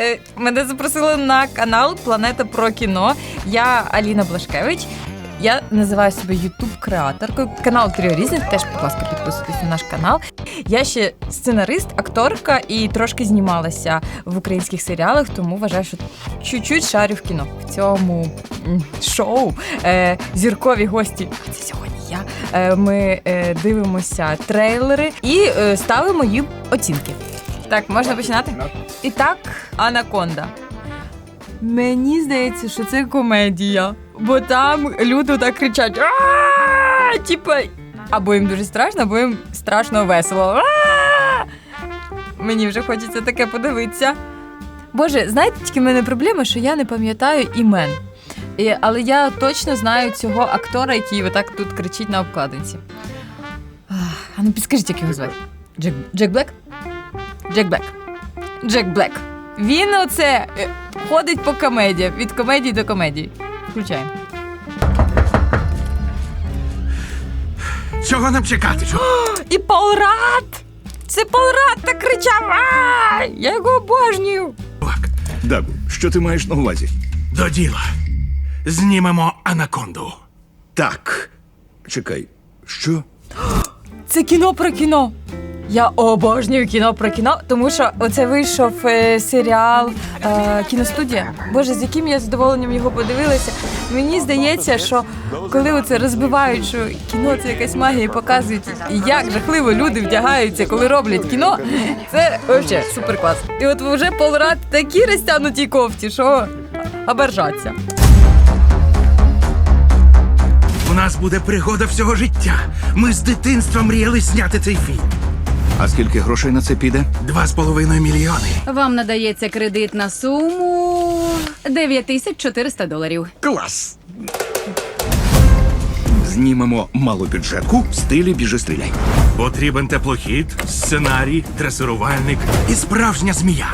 Е, Мене запросили на канал Планета про кіно. Я Аліна Блашкевич. Я називаю себе ютуб-креаторкою. Канал Тріо. Теж, будь ласка, підписуйтесь на наш канал. Я ще сценарист, акторка і трошки знімалася в українських серіалах, тому вважаю, що чуть-чуть шарю в кіно. В цьому шоу е, зіркові гості. А це сьогодні я. Е, ми е, дивимося трейлери і е, ставимо їм оцінки. Так, можна починати? І так, Анаконда. Мені здається, що це комедія, бо там люди так кричать. «А!» Типа, або їм дуже страшно, або їм страшно весело. Мені вже хочеться таке подивитися. Боже, знаєте, тільки в мене проблема, що я не пам'ятаю імен. І, але я точно знаю цього актора, який отак тут кричить на обкладинці. А ну підскажіть, як його звати? Джек, Джек Блек? Джек Блек. Джек Блек. Він оце е, ходить по комедіям, від комедії до комедії. Включаємо. Чого нам чекати? Чого? І Паурат! Це Паурат так кричав! А! Я його обожнюю! Так, Дагу, що ти маєш на увазі? до діла. Знімемо анаконду. Так. Чекай, що? Це кіно про кіно. Я обожнюю кіно про кіно, тому що оце вийшов е, серіал е, кіностудія. Боже, з яким я задоволенням його подивилася. Мені здається, що коли оце розбивають, що кіно це якась магія, і показують, як жахливо люди вдягаються, коли роблять кіно. Це взагалі супер. І от вже полрат такі розтягнуті кофті, що обержаться. У нас буде пригода всього життя. Ми з дитинства мріяли зняти цей фільм. А скільки грошей на це піде? Два з половиною мільйони. Вам надається кредит на суму 9400 доларів. Клас! Знімемо малу бюджетку в стилі біжи стріляй. Потрібен теплохід, сценарій, дресирувальник і справжня змія.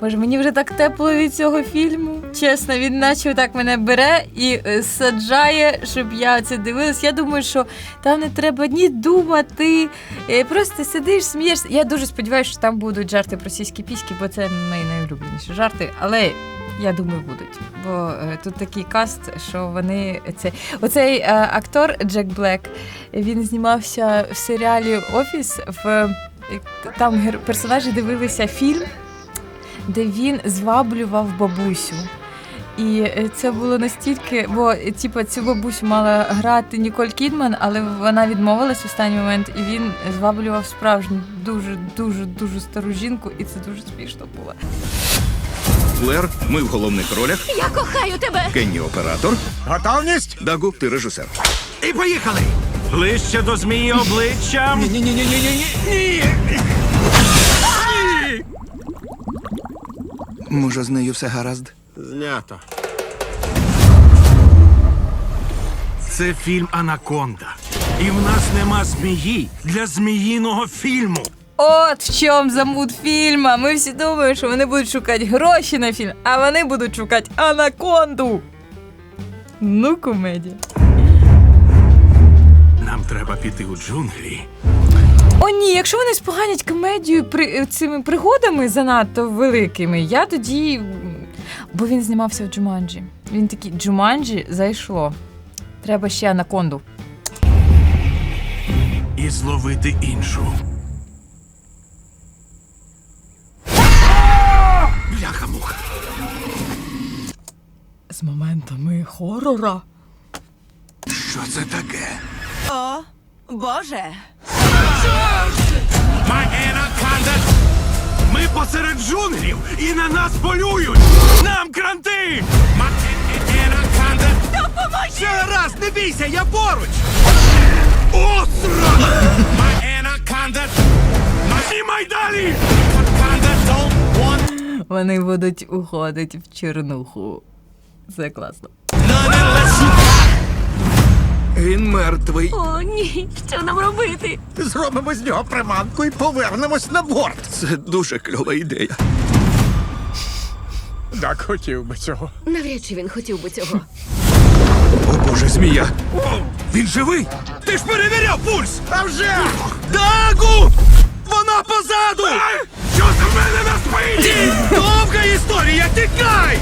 Боже, мені вже так тепло від цього фільму. Чесно, він наче так мене бере і е, саджає, щоб я це дивилась. Я думаю, що там не треба ні думати. е, Просто сидиш, смієшся. Я дуже сподіваюся, що там будуть жарти про сіські піськи, бо це найулюбленіші жарти. Але я думаю, будуть. Бо е, тут такий каст, що вони це. Оцей актор Джек Блек, він знімався в серіалі Офіс. В там персонажі дивилися фільм де він зваблював бабусю. І е, це було настільки, бо е, типу, цю бабусю мала грати Ніколь Кідман, але вона відмовилась в останній момент, і він зваблював справжню дуже, дуже, дуже стару жінку, і це дуже смішно було. Флер, ми в головних ролях. Я кохаю тебе! Кенні оператор. Готовність? Дагу, ти режисер. І поїхали! Ближче до змії обличчям. Ні, ні, ні, ні, ні, ні. Може, з нею все гаразд? Знято. Це фільм Анаконда. І в нас нема змії для зміїного фільму. От в чому замут фільма. Ми всі думаємо, що вони будуть шукати гроші на фільм, а вони будуть шукати анаконду. Ну, комедія. Нам треба піти у джунглі. О, ні, якщо вони споганять комедію при цими пригодами занадто великими, я тоді. Бо він знімався в Джуманджі. Він такий Джуманджі зайшло. Треба ще анаконду. і зловити іншу. Бляха-муха. З моментами хорора. Що це таке? О, Боже! My Anaconda! Ми посеред джунглів і на нас полюють! Нам кранти! My Anaconda! Все гаразд, не бійся, я поруч! Остра! My Anaconda! Знімай далі! Anaconda don't want Вони будуть уходити в чернуху. Це класно. Він мертвий. О, ні, що нам робити? Зробимо з нього приманку і повернемось на борт. Це дуже кльова ідея. Так хотів би цього. Навряд чи він хотів би цього. О боже, змія! Він живий! Ти ж перевіряв пульс! А вже! Дагу! Вона позаду! Що за мене нас Спині! Довга історія, тікай!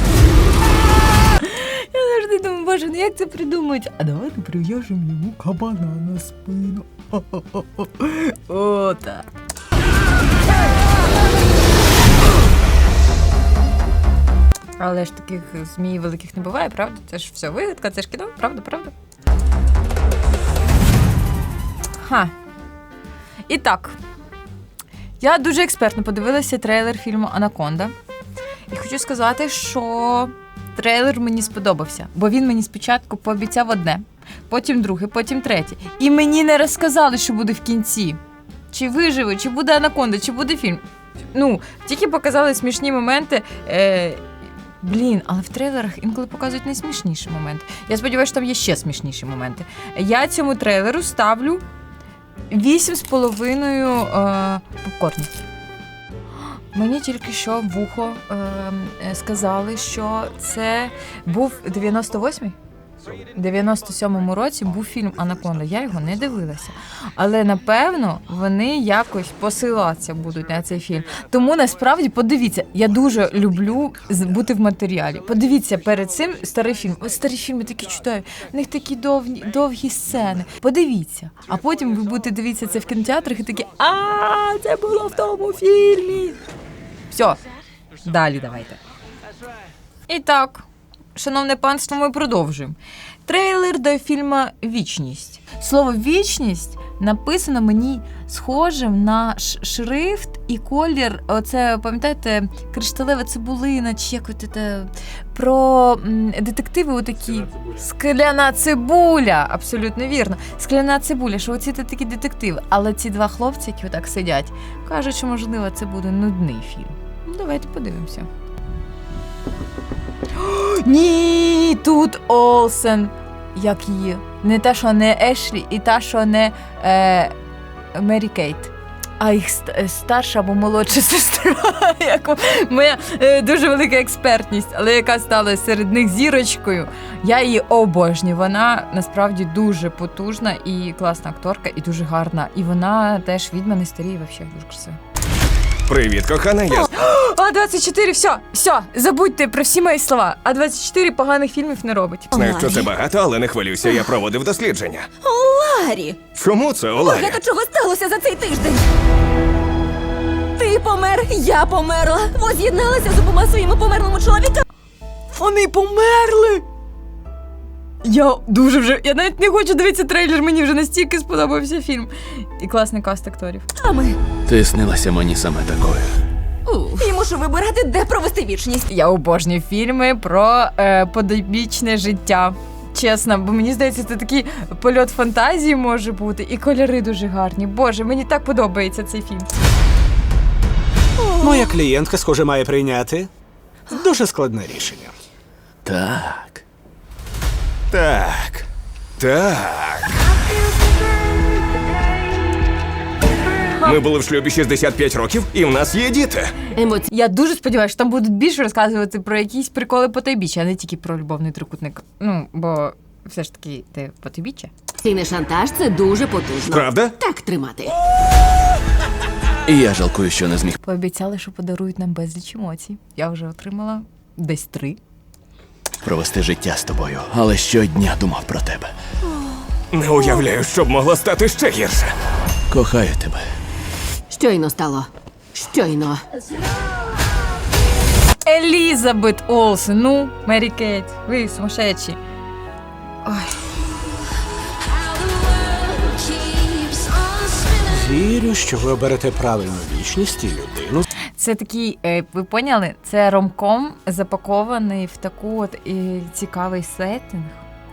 Завжди думаю, боже, ну як це придумають? А давайте прив'яжемо йому кабана на спину. О, так. Але ж таких змій великих не буває, правда? Це ж все вигадка, це ж кіно, правда, правда? Ха. І так. Я дуже експертно подивилася трейлер фільму Анаконда. І хочу сказати, що трейлер мені сподобався, бо він мені спочатку пообіцяв одне, потім друге, потім третє. І мені не розказали, що буде в кінці. Чи виживе, чи буде анаконда, чи буде фільм. Ну, тільки показали смішні моменти. Е, Блін, але в трейлерах інколи показують найсмішніші моменти. Я сподіваюся, що там є ще смішніші моменти. Я цьому трейлеру ставлю 8,5 е, попкорнів. Мені тільки що вухо е, е, сказали, що це був 98-й? 97-му році був фільм Анаконда. Я його не дивилася. Але напевно вони якось посилатися будуть на цей фільм. Тому насправді подивіться, я дуже люблю бути в матеріалі. Подивіться перед цим старий фільм. Ось старі фільми такі читаю. В них такі довгі, довгі сцени. Подивіться. А потім ви будете дивитися це в кінотеатрах і такі, а це було в тому фільмі. Все, далі давайте. І так, шановне панство, ми продовжуємо. Трейлер до фільму Вічність. Слово вічність написано мені схожим на шрифт і колір. Оце, пам'ятаєте, кришталева цибулина, чи як от це, про детективи отакі. Скляна цибуля, абсолютно вірно. Скляна цибуля, що оці такі детективи. Але ці два хлопці, які отак сидять, кажуть, що можливо це буде нудний фільм. Ну, давайте подивимося. Ні, тут Олсен. Як її? Не те, що не Ешлі, і та, що не е, Мері Кейт. А їх е, старша або молодша сестра, моя е, дуже велика експертність, але яка стала серед них зірочкою. Я її обожнюю. Вона насправді дуже потужна і класна акторка, і дуже гарна. І вона теж відьма не старіє, взагалі дуже красива. Привіт, кохана. Я А 24, все, все, забудьте про всі мої слова. А 24 поганих фільмів не робить. знаю, що це багато, але не хвилюйся, я проводив дослідження. Ларі, Чому це, Оладя? багато чого сталося за цей тиждень. Ти помер, я померла. Воз'єдналася з обома своїми померлими чоловіками. Вони померли. Я дуже вже. Я навіть не хочу дивитися трейлер, мені вже настільки сподобався фільм. І класний каст акторів. А ми. Ти снилася мені саме такою. І мушу вибирати, де провести вічність. Я обожнюю фільми про е, подобічне життя. Чесно, бо мені здається, це такий польот фантазії може бути, і кольори дуже гарні. Боже, мені так подобається цей фільм. Моя клієнтка, схоже, має прийняти дуже складне рішення. Так. Так. Так. Ми були в шлюбі 65 років, і в нас є діти. Я дуже сподіваюся, що там будуть більше розказувати про якісь приколи потайбіччя, а не тільки про любовний трикутник. Ну, бо все ж таки ти потайбіччя. Цінний шантаж це дуже потужно. Правда? Так тримати. І я жалкую, що не зміг Пообіцяли, що подарують нам безліч емоцій. Я вже отримала десь три. Провести життя з тобою, але щодня думав про тебе. Не уявляю, що б могло стати ще гірше. Кохаю тебе. Щойно стало. Щойно. Елізабет Олсен, ну, Мері Кейт, ви сумасшедші. Вірю, що ви оберете правильну вічність і людину. Це такий, е, ви поняли? Це ромком запакований в таку от і цікавий сеттинг.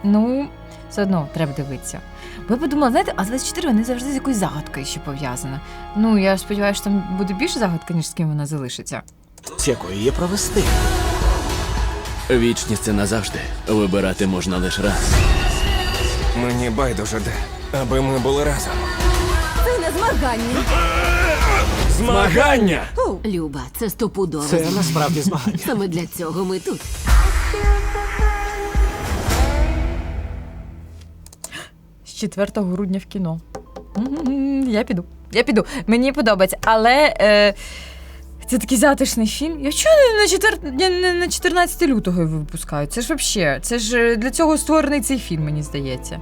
Ну, все одно треба дивитися. Бо я подумала, знаєте, а 24 вони завжди з якоюсь загадкою ще пов'язана. Ну, я сподіваюся, що там буде більше загадка, ніж з ким вона залишиться. з якої є провести. Вічність це назавжди. Вибирати можна лише раз. Мені байдуже де, аби ми були разом. Це не змагання. Змагання! Люба, це стопудово. Це насправді змагання. Саме для цього ми тут. З 4 грудня в кіно. Я піду. Я піду. Мені подобається. Але е, Це такий затишний фільм. Я чого не на, четвер... я не на 14 лютого його випускають? Це ж взагалі, це ж е, для цього створений цей фільм, мені здається.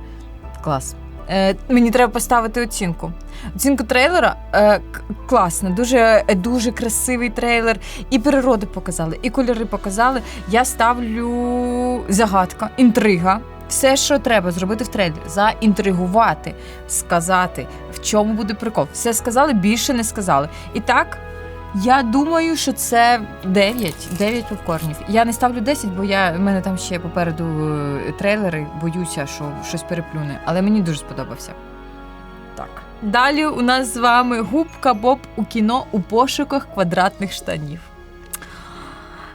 Клас. Е, мені треба поставити оцінку. Оцінку трейлера е, класно, дуже, е, дуже красивий трейлер. І природу показали, і кольори показали. Я ставлю загадка, інтрига. Все, що треба зробити в трейлері, заінтригувати, сказати, в чому буде прикол. Все сказали, більше не сказали. І так, я думаю, що це 9, 9 попкорнів. Я не ставлю 10, бо я, в мене там ще попереду е, трейлери, боюся, що щось переплюне. Але мені дуже сподобався. Так. Далі у нас з вами губка Боб у кіно у пошуках квадратних штанів.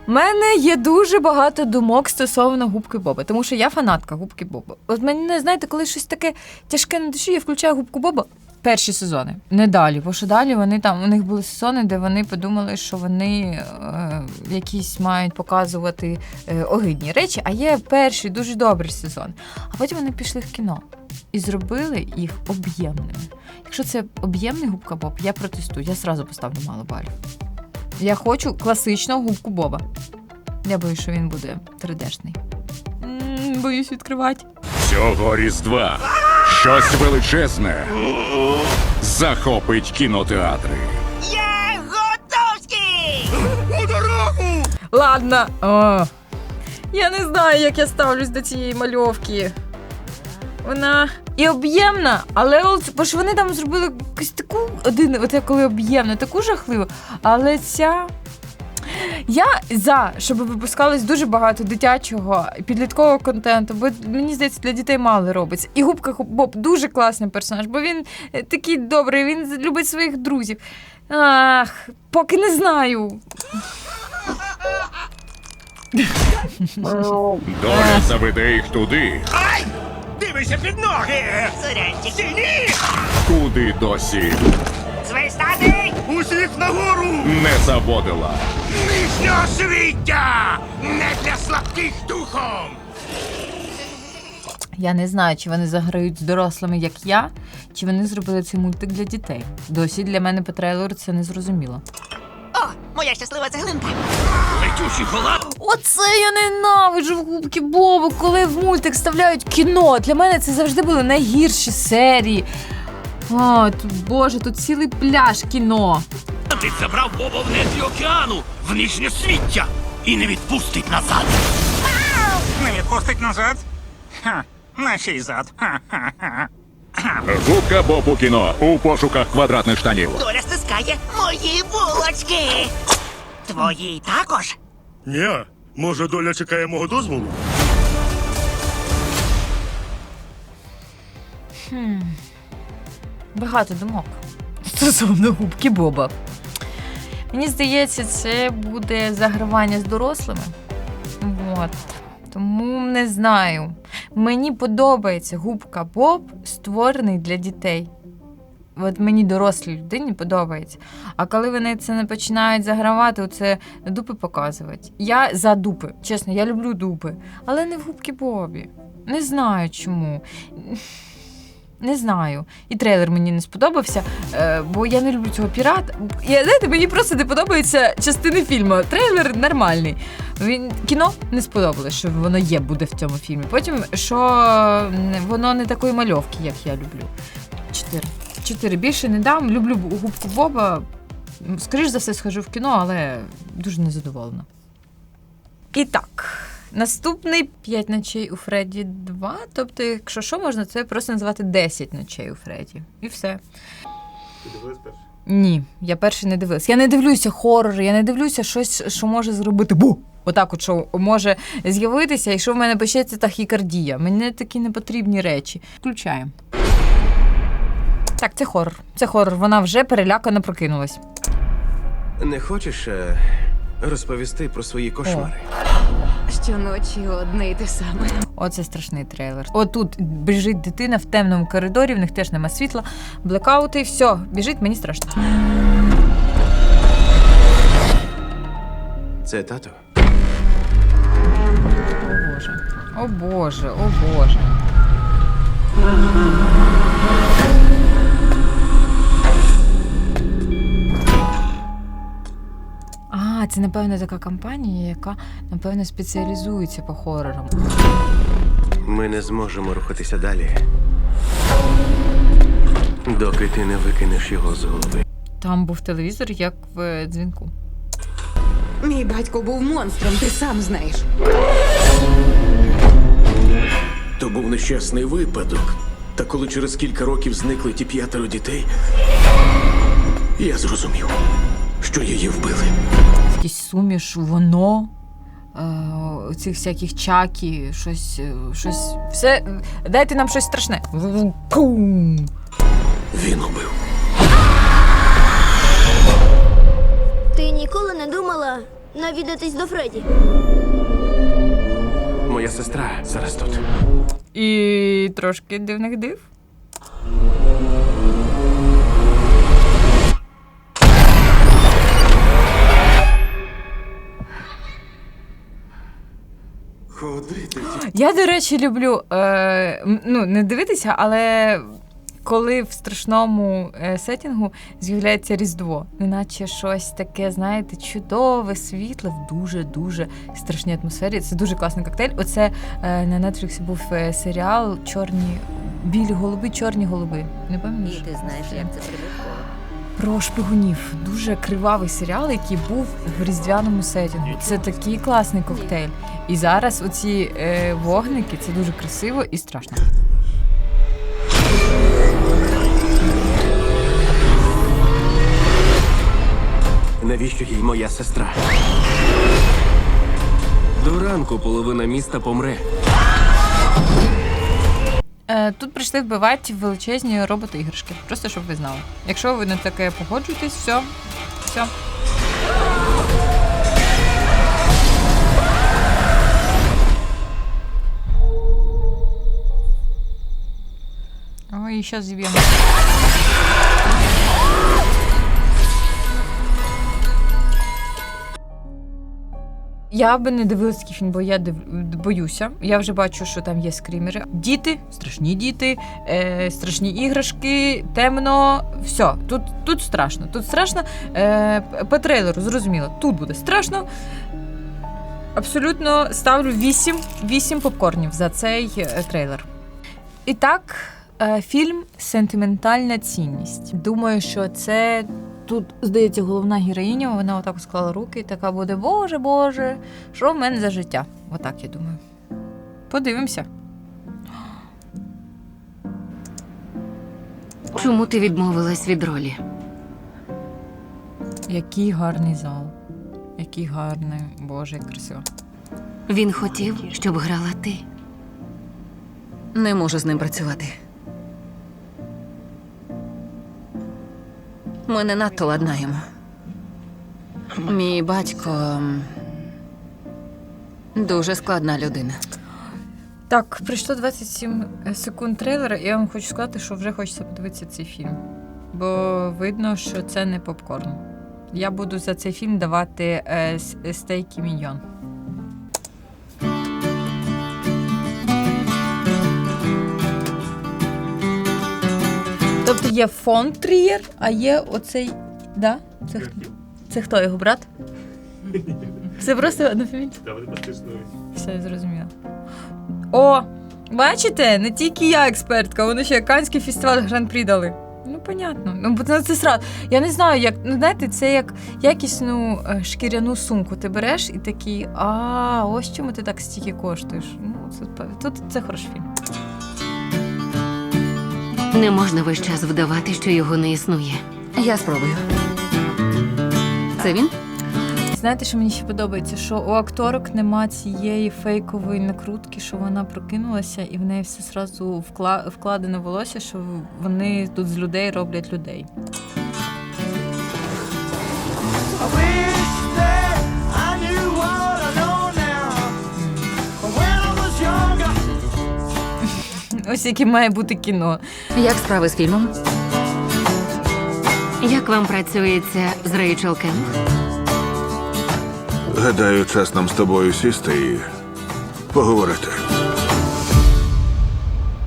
У мене є дуже багато думок стосовно губки Боба, тому що я фанатка губки Боба. От мене, знаєте, коли щось таке тяжке на душі, я включаю губку Боба. Перші сезони, не далі, бо що далі вони там у них були сезони, де вони подумали, що вони е, якісь мають показувати е, огидні речі. А є перший дуже добрий сезон. А потім вони пішли в кіно і зробили їх об'ємними. Якщо це об'ємний губка Боб, я протестую. Я зразу поставлю мало балів. Я хочу класичного губку Боба. Я боюсь, що він буде 3D-шний. М, Боюсь відкривати. Цього різдва щось величезне захопить кінотеатри. Ладно. О, я не знаю, як я ставлюсь до цієї мальовки. Вона і об'ємна, але от, бо ж вони там зробили якусь таку один, от я коли об'ємна, таку жахливу. Але ця. Я за, щоб випускалось дуже багато дитячого і підліткового контенту, бо мені здається, для дітей мало робиться. І губка Боб дуже класний персонаж, бо він е, такий добрий, він любить своїх друзів. Ах, поки не знаю. Доля заведе їх туди, Дивися під ноги! Сині! куди досі Свистати! Усіх нагору! не заводила. Нижнього свіття! Не для слабких духом! Я не знаю, чи вони заграють з дорослими, як я, чи вони зробили цей мультик для дітей. Досі для мене по трейлеру це не зрозуміло. О, моя щаслива цеглинка. Летючий голод! Оце я ненавиджу в губки Бобу, коли в мультик вставляють кіно. Для мене це завжди були найгірші серії. О, тут, боже, тут цілий пляж кіно. Ти забрав Боба в нетрі океану, в нижнє свіття, і не відпустить назад. Не відпустить назад? Ха, на чий зад? Ха-ха-ха. Губка Боб у кіно у пошуках квадратних штанів. Доля стискає мої булочки. Твої також. Ні, може доля чекає мого дозволу? Багато думок стосовно губки Боба. Мені здається, це буде загравання з дорослими. От. Тому не знаю. Мені подобається губка Боб, створений для дітей. От мені дорослій людині подобається. А коли вони це не починають загравати, оце дупи показувати. Я за дупи. Чесно, я люблю дупи. Але не в губки Бобі. Не знаю чому. Не знаю. І трейлер мені не сподобався, е, бо я не люблю цього пірата. Я, знаєте, мені просто не подобаються частини фільму. Трейлер нормальний. Він кіно не сподобалось, що воно є буде в цьому фільмі. Потім, що воно не такої мальовки, як я люблю. Чотири. Чотири більше не дам. Люблю губку Боба. Скоріш за все, схожу в кіно, але дуже незадоволена. І так. Наступний 5 ночей у Фредді 2. Тобто, якщо що, можна це просто назвати 10 ночей у Фредді. І все. Ти дивилась перший? Ні, я перший не дивилась. Я не дивлюся хорори, я не дивлюся щось, що може зробити бу. Отак, от що може з'явитися, і що в мене почнеться тахікардія. Мені такі не потрібні речі. Включаємо. Так, це хорор. Це хорор. Вона вже перелякано прокинулась. Не хочеш е, розповісти про свої кошмари? Щоночі одне й те саме. Оце страшний трейлер. Отут біжить дитина в темному коридорі, в них теж нема світла, блекаути, все, біжить, мені страшно. Це тато? О Боже. О Боже, о Боже. Це напевно така компанія, яка напевно спеціалізується по хорорам. Ми не зможемо рухатися далі. Доки ти не викинеш його з голови. Там був телевізор, як в е, дзвінку. Мій батько був монстром, ти сам знаєш. То був нещасний випадок. Та коли через кілька років зникли ті п'ятеро дітей, я зрозумів, що її вбили. Якийсь суміш, воно. е, Цих всяких чакі, щось, е, щось. Все. Дайте нам щось страшне. Він убив. Ти ніколи не думала навідатись до Фредді? Моя сестра зараз тут. І трошки дивних див. Я, до речі, люблю е, ну, не дивитися, але коли в страшному е, сетінгу з'являється Різдво, неначе щось таке, знаєте, чудове, світле, в дуже-дуже страшній атмосфері. Це дуже класний коктейль. Оце е, на Netflix був е, серіал Чорні. Білі голуби, чорні голуби. Не пам'ятаєш? ти знаєш, як це прибутково. Про шпигунів. Дуже кривавий серіал, який був в різдвяному сетінгу. Це такий класний коктейль. І зараз оці е, вогники це дуже красиво і страшно. Навіщо їй моя сестра? До ранку половина міста помре. Е, тут прийшли вбивати величезні роботи-іграшки. Просто щоб ви знали. Якщо ви на таке погоджуєтесь, все. все. Ой, зараз зіб'ємо. Я би не дивилась такий фільм, бо я див... боюся. Я вже бачу, що там є скрімери. Діти, страшні діти, е, страшні іграшки, темно. Все, тут, тут страшно. Тут страшно. Е, по трейлеру зрозуміло, тут буде страшно. Абсолютно ставлю 8, 8 попкорнів за цей е, трейлер. І так, е, фільм Сентиментальна цінність. Думаю, що це тут, здається, головна героїня, вона отак склала руки і така буде: Боже, Боже, що в мене за життя? Отак я думаю. Подивимося. Чому ти відмовилась від ролі? Який гарний зал. Який гарний, Боже, як красиво. Він хотів, щоб грала ти. Не можу з ним працювати. Ми не надто ладнаємо. Мій батько дуже складна людина. Так, пройшло 27 секунд трейлера, і я вам хочу сказати, що вже хочеться подивитися цей фільм. Бо видно, що це не попкорн. Я буду за цей фільм давати е, с- стейки міньйон. Тобто є фон Трієр, а є оцей. Да? Це, хто? це хто його брат? Це просто одна фамілія? Все, я зрозуміла. О, бачите, не тільки я експертка, вони ще Канський фестиваль гран-прі дали. Ну, понятно. Ну, бо це сразу. Я не знаю, як, ну, знаєте, це як якісну е, шкіряну сумку ти береш і такий, а, ось чому ти так стільки коштуєш. Ну, це, тут це хороший фільм. Не можна весь час вдавати, що його не існує. Я спробую. Це він? Знаєте, що мені ще подобається? Що у акторок нема цієї фейкової накрутки, що вона прокинулася, і в неї все зразу вкла... вкладене волосся, що вони тут з людей роблять людей. Ось яке має бути кіно. Як справи з фільмом? Як вам працюється з Рейчел Кемп? Гадаю, час нам з тобою сісти і поговорити.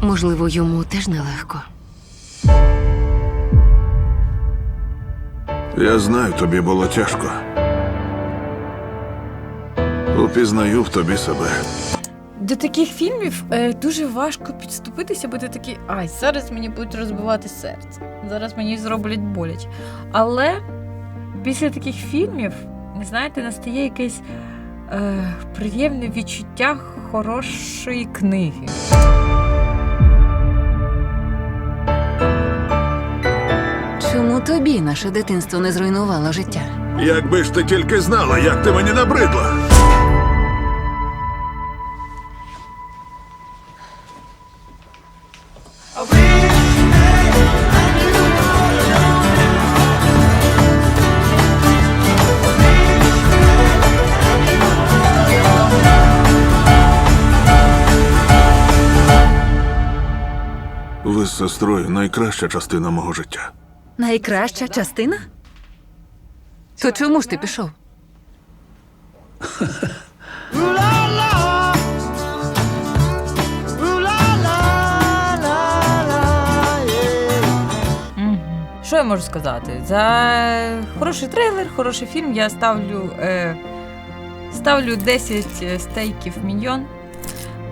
Можливо, йому теж нелегко. Я знаю, тобі було тяжко. Упізнаю в тобі себе. До таких фільмів е, дуже важко підступитися, бо ти такий, ай, зараз мені будуть розбивати серце. Зараз мені зроблять боляче. Але після таких фільмів, знаєте, настає якесь е, приємне відчуття хорошої книги. Чому тобі наше дитинство не зруйнувало життя? Якби ж ти тільки знала, як ти мені набридла. Ви з сестрою найкраща частина мого життя. Найкраща частина? То чому ж ти пішов? Що я можу сказати? За хороший трейлер, хороший фільм я ставлю, е, ставлю 10 стейків міньйон.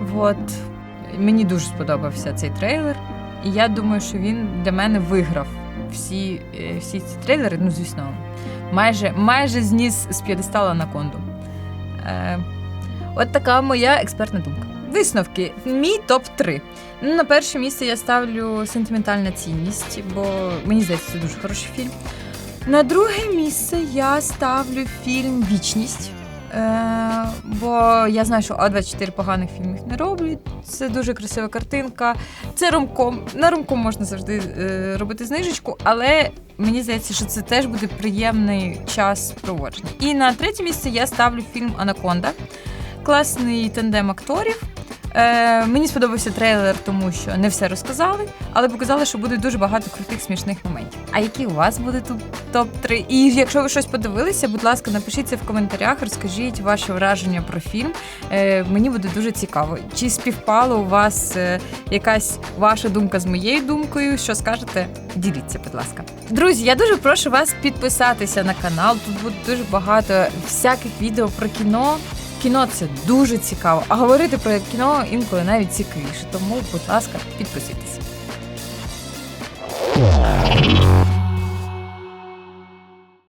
Вот. Мені дуже сподобався цей трейлер. І я думаю, що він для мене виграв всі, е, всі ці трейлери. Ну, звісно, майже, майже зніс з п'єдестала на конду. Е, от така моя експертна думка. Висновки. Мій топ-3. Ну, на перше місце я ставлю сентиментальна цінність, бо мені здається, це дуже хороший фільм. На друге місце я ставлю фільм Вічність. Е, бо я знаю, що А24 поганих фільмів не роблять. Це дуже красива картинка. Це ромком. На ромком можна завжди е, робити знижечку, але мені здається, що це теж буде приємний час проводження. І на третє місце я ставлю фільм Анаконда. Класний тандем акторів. Е, мені сподобався трейлер, тому що не все розказали, але показали, що буде дуже багато крутих смішних моментів. А які у вас буде тут топ-3? І якщо ви щось подивилися, будь ласка, напишіть це в коментарях, розкажіть ваше враження про фільм. Е, мені буде дуже цікаво. Чи співпало у вас е, якась ваша думка з моєю думкою? Що скажете? Діліться, будь ласка. Друзі, я дуже прошу вас підписатися на канал. Тут буде дуже багато всяких відео про кіно. Кіно це дуже цікаво, а говорити про кіно інколи навіть цікавіше. Тому, будь ласка, підписуйтесь.